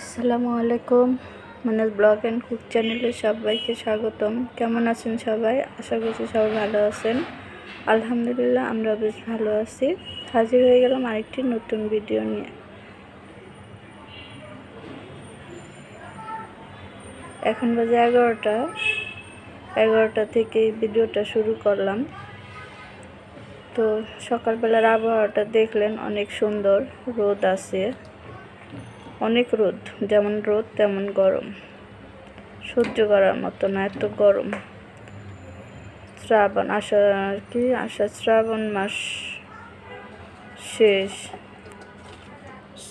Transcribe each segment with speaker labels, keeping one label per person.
Speaker 1: আসসালামু আলাইকুম। Manas blog and cook চ্যানেলে সবাইকে স্বাগতম। কেমন আছেন সবাই? আশা করছি সবাই ভালো আছেন। আলহামদুলিল্লাহ, আমরা বেশ ভালো আছি। হাজির হয়ে গেলাম আরেকটি নতুন ভিডিও নিয়ে। এখন বাজে এগারোটা। এগারোটা থেকে ভিডিওটা শুরু করলাম। তো সকালবেলার আবহাওয়াটা দেখলেন অনেক সুন্দর, রোদ আছে। অনেক রোদ, যেমন রোদ, তেমন গরম। সহ্য করার মতো না, এত গরম। শ্রাবণ আর কি আষাঢ় শ্রাবণ মাস শেষ।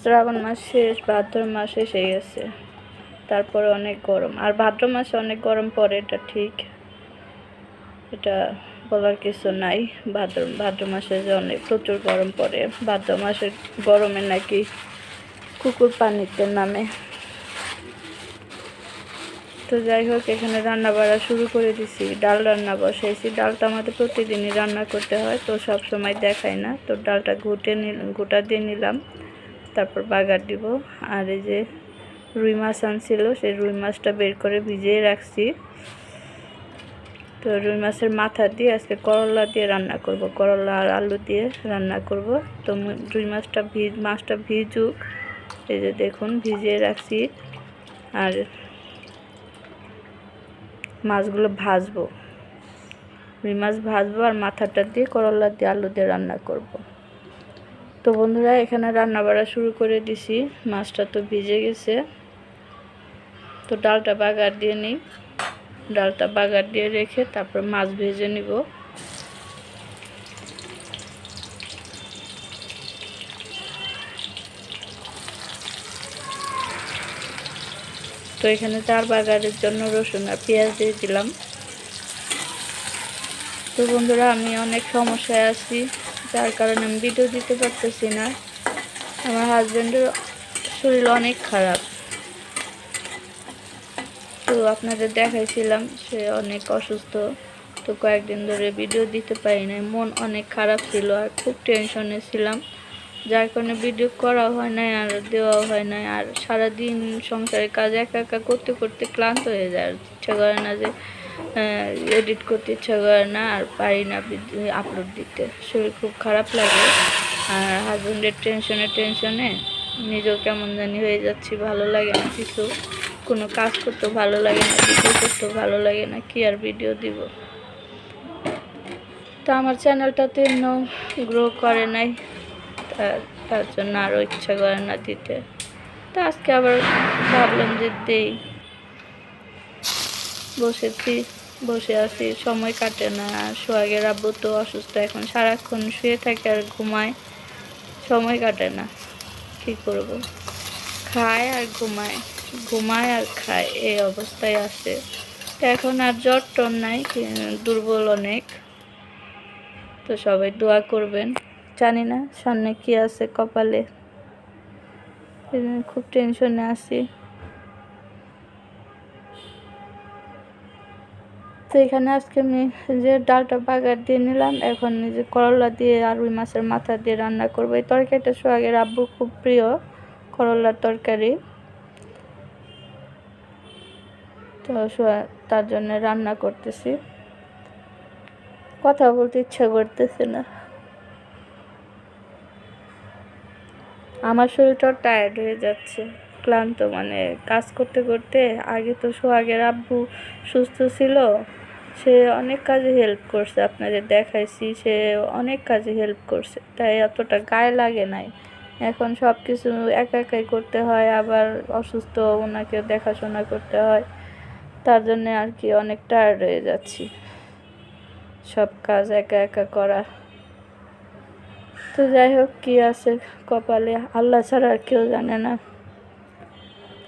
Speaker 1: শ্রাবণ মাস শেষ, ভাদ্র মাস এসে গেছে। তারপরে অনেক গরম। আর ভাদ্র মাসে অনেক গরম পড়ে, এটা ঠিক। এটা বলার কিছু নাই। ভাদ্র ভাদ্র মাসে যে অনেক প্রচুর গরম পড়ে। ভাদ্র মাসের গরমে নাকি কুকুর পানিতে নামে। তো যাই হোক, এখানে রান্না বাড়া শুরু করে দিছি। ডাল রান্না বসাইছি। ডালটা আমাদের প্রতিদিনই রান্না করতে হয়, তো সব সময় দেখাই না। তো ডালটা ঘুটে গোটা দিয়ে নিলাম। তারপর বাগার দিব। আর এই যে রুই মাছ আনছিল, সেই রুই মাছটা বের করে ভিজিয়ে রাখছি। তো রুই মাছের মাথা দিয়ে আজকে করলা দিয়ে রান্না করব। করলা আর আলু দিয়ে রান্না করব। তো রুই মাছটা ভিজ মাছটা ভিজুক। এই যে দেখুন ভিজিয়ে রাখছি। আর মাছগুলো ভাজবো। রুই মাছ ভাজবো আর মাথাটা দিয়ে করলা দিয়ে আলু দিয়ে রান্না করব। তো বন্ধুরা, এখানে রান্না বাড়া শুরু করে দিছি। মাছটা তো ভিজে গেছে। তো ডালটা বাগার দিয়ে নিই। ডালটা বাগার দিয়ে রেখে তারপর মাছ ভেজে নিব। তো এখানে চার বাগারের জন্য রসুন আর পেঁয়াজ দিয়ে দিলাম। তো বন্ধুরা, আমি অনেক সমস্যায় আছি, যার কারণে আমি ভিডিও দিতে পারতেছি না। আমার হাজব্যান্ডের শরীর অনেক খারাপ। তো আপনাদের দেখাইছিলাম, সে অনেক অসুস্থ। তো কয়েকদিন ধরে ভিডিও দিতে পারি না মন অনেক খারাপ ছিল আর খুব টেনশনে ছিলাম। যার কারণে ভিডিও করা হয় নাই, আর দেওয়াও হয় নাই, আর সারাদিন সংসারের কাজ একা একা করতে করতে ক্লান্ত হয়ে যায়। আর ইচ্ছা করে না যে এডিট করতে ইচ্ছা করে না, আর পারি না আপলোড দিতে। শরীর খুব খারাপ লাগে, আর হাজব্যান্ডের টেনশনে টেনশনে নিজেও কেমন জানি হয়ে যাচ্ছি, ভালো লাগে না কিছু। কোনো কাজ করতে ভালো লাগে না ভিডিও করতেও ভালো লাগে না, কি আর ভিডিও দিব? তো আমার চ্যানেলটাতে গ্রো করে নাই। তার জন্য আরও ইচ্ছা করে না দিতে। তো আজকে আবার ভাবলাম যে দেই। বসেছি, বসে আছি, সময় কাটে না। সোহাগের আব্বু তো অসুস্থ, এখন সারাক্ষণ শুয়ে থাকে আর ঘুমায়। সময় কাটে না, কি করব? খায় আর ঘুমায় ঘুমায় আর খায়, এই অবস্থায় আছে। এখন আর জ্বর টর নাই, দুর্বল অনেক। তো সবাই দোয়া করবেন। জানি না, সামনে কি আছে কপালে। খুব টেনশনে আছি। তো এখানে আজকে আমি যে ডালটা বাগার দিয়ে নিলাম, এখন যে করলা দিয়ে আর ওই মাছের মাথা দিয়ে রান্না করব। এই তরকারিটা সোহাগের আব্বুর খুব প্রিয় করলার তরকারি। তো তার জন্য রান্না করতেছি। কথা বলতে ইচ্ছা করতেছে না। আমার শরীরটাও টায়ার্ড হয়ে যাচ্ছে। ক্লান্ত মানে কাজ করতে করতে আগে তো সোহাগের আব্বু সুস্থ ছিল, সে অনেক কাজে হেল্প করছে আপনাদের দেখাইছি, সে অনেক কাজে হেল্প করছে, তাই অতটা গায়ে লাগে নাই। এখন সব কিছু একা একাই করতে হয়, আবার অসুস্থ, ওনাকে দেখাশোনা করতে হয়, তার জন্যে আর কি অনেক টায়ার্ড হয়ে যাচ্ছি। সব কাজ একা একা করা। তো যাই হোক, কী আছে কপালে? আল্লাহ ছাড়া আর কেউ জানে না।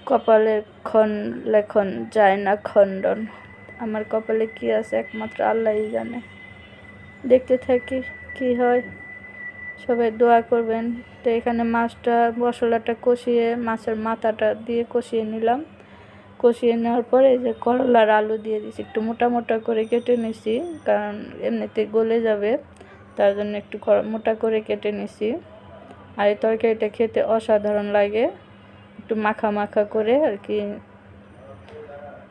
Speaker 1: কপালের খন লেখন, যায় না খণ্ডন। আমার কপালে কি আছে? একমাত্র আল্লাহই জানে। দেখতে থাকি, কি হয়? সবাই দোয়া করবেন। তো এখানে মাছটা, মশলাটা কষিয়ে, মাছের মাথাটা দিয়ে কষিয়ে নিলাম। কষিয়ে নেওয়ার পরে যে করলার আলু দিয়ে দিছি। একটু মোটা মোটা করে কেটে নিছি, কারণ এমনিতে গলে যাবে। তার জন্য একটু মোটা করে কেটে নিছি। আর এই তরকারিটা খেতে অসাধারণ লাগে। একটু মাখা মাখা করে আর কি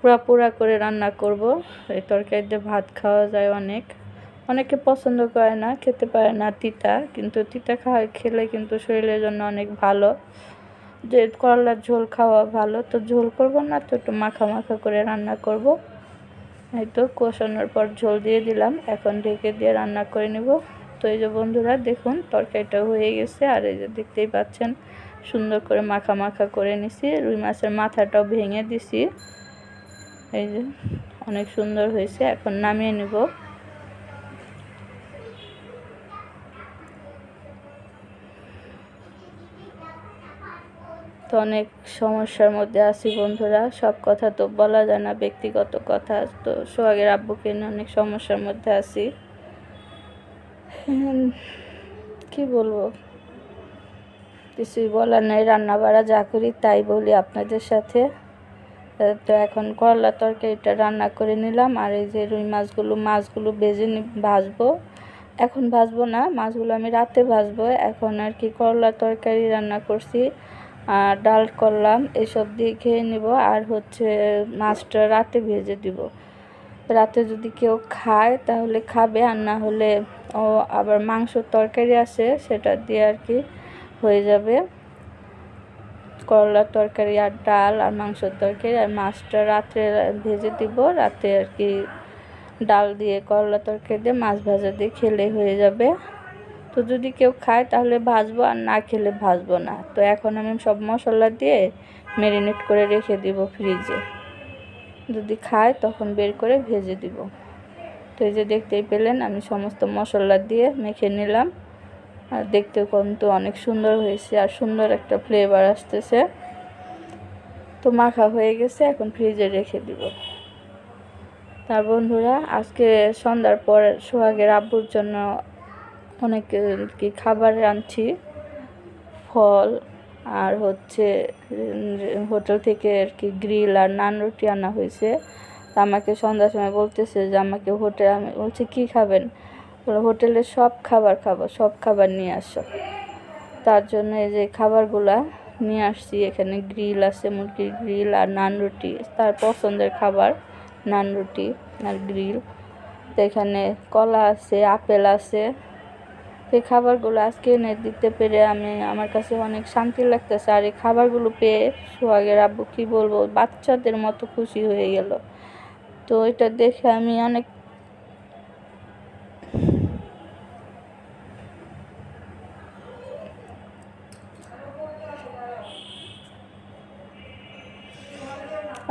Speaker 1: পুরা পুরা করে রান্না করব। এই তরকারিতে ভাত খাওয়া যায় অনেক। অনেকে পছন্দ করে না, খেতে পারে না তিতা, কিন্তু তিতা খাওয়া খেলে কিন্তু শরীরের জন্য অনেক ভালো। যে করলার ঝোল খাওয়া ভালো, তো ঝোল করব না, তো একটু মাখা মাখা করে রান্না করব। এই তো কষানোর পর ঝোল দিয়ে দিলাম, এখন ঢেকে দিয়ে রান্না করে নেব। তো এই যে বন্ধুরা, দেখুন, তরকারিটা হয়ে গেছে। আর এই যে দেখতেই পাচ্ছেন, সুন্দর করে মাখা মাখা করে নিছি। রুই মাছের মাথাটাও ভেঙে দিছি। এই যে অনেক সুন্দর হয়েছে, এখন নামিয়ে নিব। তো অনেক সমস্যার মধ্যে আছি বন্ধুরা, সব কথা তো বলা যায় না, ব্যক্তিগত কথা তো সোহাগের আব্বুকে নিয়ে অনেক সমস্যার মধ্যে আছি। কি বলব? কিছুই বলার নাই রান্না বাড়া যা করি তাই বলি আপনাদের সাথে। তো এখন করলা তরকারিটা রান্না করে নিলাম, আর এই যে রুই মাছগুলো মাছগুলো বেজে ভাজবো। এখন ভাজবো না, মাছগুলো আমি রাতে ভাজবো। এখন আর কি করলা তরকারি রান্না করছি, আর ডাল করলাম, এসব দিয়ে খেয়ে নিব, আর হচ্ছে মাছটা রাতে ভেজে দিব। রাতে যদি কেউ খায়, তাহলে খাবে। আর না হলে ও আবার মাংসর তরকারি আছে, সেটা দিয়ে আর কি হয়ে যাবে। করলার তরকারি আর ডাল আর মাংসর তরকারি। আর মাছটা রাত্রে ভেজে দিব। রাতে আর কি ডাল দিয়ে করলা তরকারি দিয়ে মাছ ভাজা দিয়ে খেলে হয়ে যাবে। তো যদি কেউ খায়, তাহলে ভাজবো। আর না খেলে ভাজবো না। তো এখন আমি সব মশলা দিয়ে ম্যারিনেট করে রেখে দিব ফ্রিজে যদি খায়, তখন বের করে ভেজে দিব। তো এই যে দেখতেই পেলেন, আমি সমস্ত মশলা দিয়ে মেখে নিলাম। আর দেখতেও কিন্তু অনেক সুন্দর হয়েছে আর সুন্দর একটা ফ্লেভার আসতেছে। তো মাখা হয়ে গেছে, এখন ফ্রিজে রেখে দিব। তার বন্ধুরা, আজকে সন্ধ্যার পর সোহাগের আব্বুর জন্য অনেক কি খাবার আনছি। ফল আর হচ্ছে হোটেল থেকে আর কি গ্রিল আর নান রুটি আনা হয়েছে। তা আমাকে সন্ধ্যার সময় বলতেছে যে, আমাকে হোটেল আমি বলছি, কী খাবেন? হোটেলে সব খাবার খাব, সব খাবার নিয়ে আসো। তার জন্য এই যে খাবারগুলা নিয়ে আসছি, এখানে গ্রিল আছে, মুরগির গ্রিল আর নান রুটি, তার পছন্দের খাবার নান রুটি আর গ্রিল। তো এখানে কলা আছে, আপেল আছে এই খাবারগুলো আজকে এনে দিতে পেরে আমি, আমার কাছে অনেক শান্তি লাগতেছে। আর এই খাবারগুলো পেয়ে সোহাগের আব্বু কী বলব, বাচ্চাদের মতো খুশি হয়ে গেল। তো এটা দেখে আমি অনেক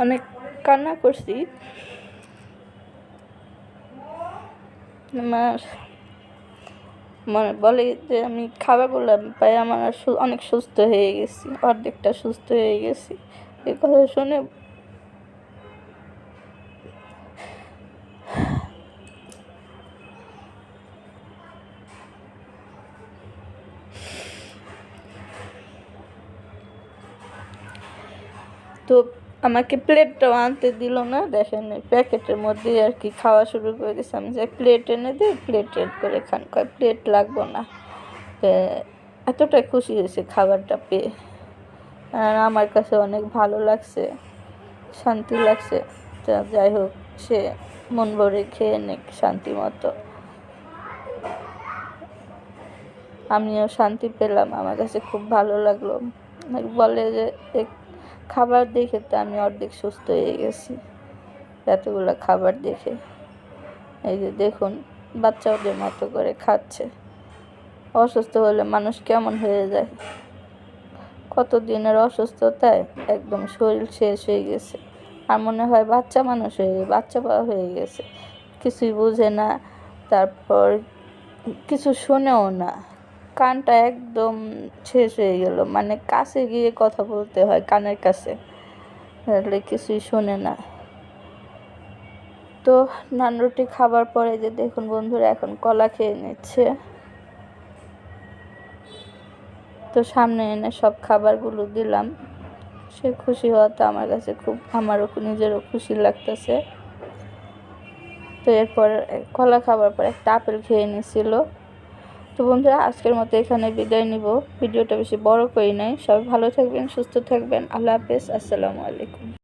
Speaker 1: অনেক কান্না করছি। আমার মানে বলে যে আমি খাবারগুলো পাই আমার অনেক সুস্থ হয়ে গেছি, অর্ধেকটা সুস্থ হয়ে গেছি। এই কথা শুনে তো আমাকে প্লেটটাও আনতে দিল না, দেখেন প্যাকেটের মধ্যে আর কি খাওয়া শুরু করে দিয়েছে আমি যে প্লেট এনে দিই প্লেট এড করে খান, কয় প্লেট লাগবো না। এতটাই খুশি হয়েছে খাবারটা পেয়ে। আর আমার কাছে অনেক ভালো লাগছে, শান্তি লাগছে। তা যাই হোক, সে মন ভরে খেয়ে নেক শান্তি মতো। আমিও শান্তি পেলাম, আমার কাছে খুব ভালো লাগল। বলে যে খাবার দেখে তো আমি অর্ধেক সুস্থ হয়ে গেছি। এতগুলো খাবার দেখে। এই যে দেখুন, বাচ্চা ওদের মতো করে খাচ্ছে। অসুস্থ হলে মানুষ কেমন হয়ে যায়? কত দিনের অসুস্থতায় একদম শরীর শেষ হয়ে গেছে। আর মনে হয় বাচ্চা মানুষ হয়ে বাচ্চা পাওয়া হয়ে গেছে। কিছুই বুঝে না, তারপর কিছু শোনেও না। কানটা একদম শেষ হয়ে গেল। মানে কাছে গিয়ে কথা বলতে হয় কানের কাছে। কিছুই শোনে না। তো নান রুটি খাবার পরে যে দেখুন বন্ধুরা এখন কলা খেয়ে নিচ্ছে। তো সামনে এনে সব খাবারগুলো দিলাম। সে খুশি হওয়াতে আমার কাছে খুব, আমারও নিজেরও খুশি লাগতেছে। তো এরপর কলা খাবার পর একটা আপেল খেয়ে নিছিল। তো তো বন্ধুরা, আজকের মতো এখানে বিদায় নিব। ভিডিওটা বেশি বড় করি নাই। সবাই ভালো থাকবেন, সুস্থ থাকবেন। আল্লাহ হাফেজ। আসসালামু আলাইকুম।